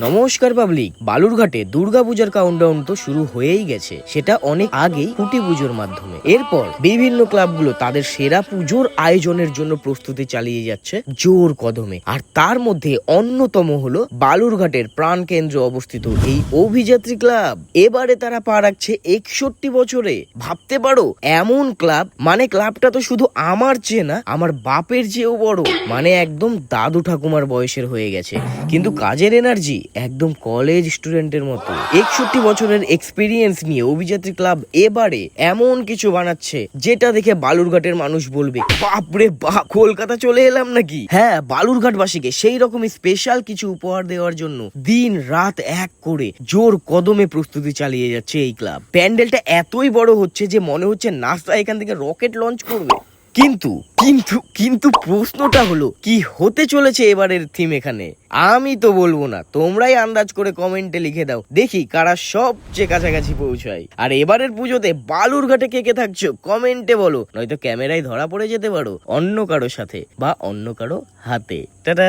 নমস্কার পাবলিক। বালুরঘাটে দুর্গাপূজার কাউন্টডাউন তো শুরু হয়েই গেছে। সেটা অনেক আগেই খুঁটি পুজোর মাধ্যমে। এরপর বিভিন্ন ক্লাবগুলো তাদের সেরা পুজোর আয়োজনের জন্য প্রস্তুতি চালিয়ে যাচ্ছে জোর কদমে। আর তার মধ্যে অন্যতম হলো বালুরঘাটের প্রাণকেন্দ্রে অবস্থিত এই অভিযাত্রী ক্লাব। এবারে তারা পা রাখছে একষট্টি বছরে। ভাবতে পারো, এমন ক্লাব মানে ক্লাবটা তো শুধু আমার চেয়ে না, আমার বাপের চেয়েও বড়। মানে একদম দাদু ঠাকুমার বয়সের হয়ে গেছে। কিন্তু কাজের এনার্জি একদম কলেজ স্টুডেন্টের মতো। একষট্টি বছরের এক্সপিরিয়েন্স নিয়ে অভিযাত্রী ক্লাব এবারে এমন কিছু বানাচ্ছে, যেটা দেখে বালুরঘাটের মানুষ বলবে, বাপরে বাপ কলকাতা চলে এলাম নাকি? হ্যাঁ বালুরঘাটবাসীকে সেই রকম স্পেশাল কিছু উপহার দেওয়ার জন্য দিন রাত এক করে জোর কদমে প্রস্তুতি চালিয়ে যাচ্ছে এই ক্লাব প্যান্ডেলটা এতই বড় হচ্ছে যে মনে হচ্ছে নাসা এখান থেকে রকেট লঞ্চ করবে। কিন্তু কিন্তু কিন্তু প্রশ্নটা হলো, কি হতে চলেছে এবারের থিম এখানে? আমি তো বলব না, তোমরাই আন্দাজ করে কমেন্টে লিখে দাও। দেখি কারা সবচেয়ে কাছাকাছি পৌঁছায়। আর এবারের পুজোতে বালুরঘাটে কে কে থাকছো কমেন্টে বলো। নয়তো ক্যামেরায় ধরা পড়ে যেতে পারো অন্য কারও সাথে বা অন্য কারও হাতে। টাটা!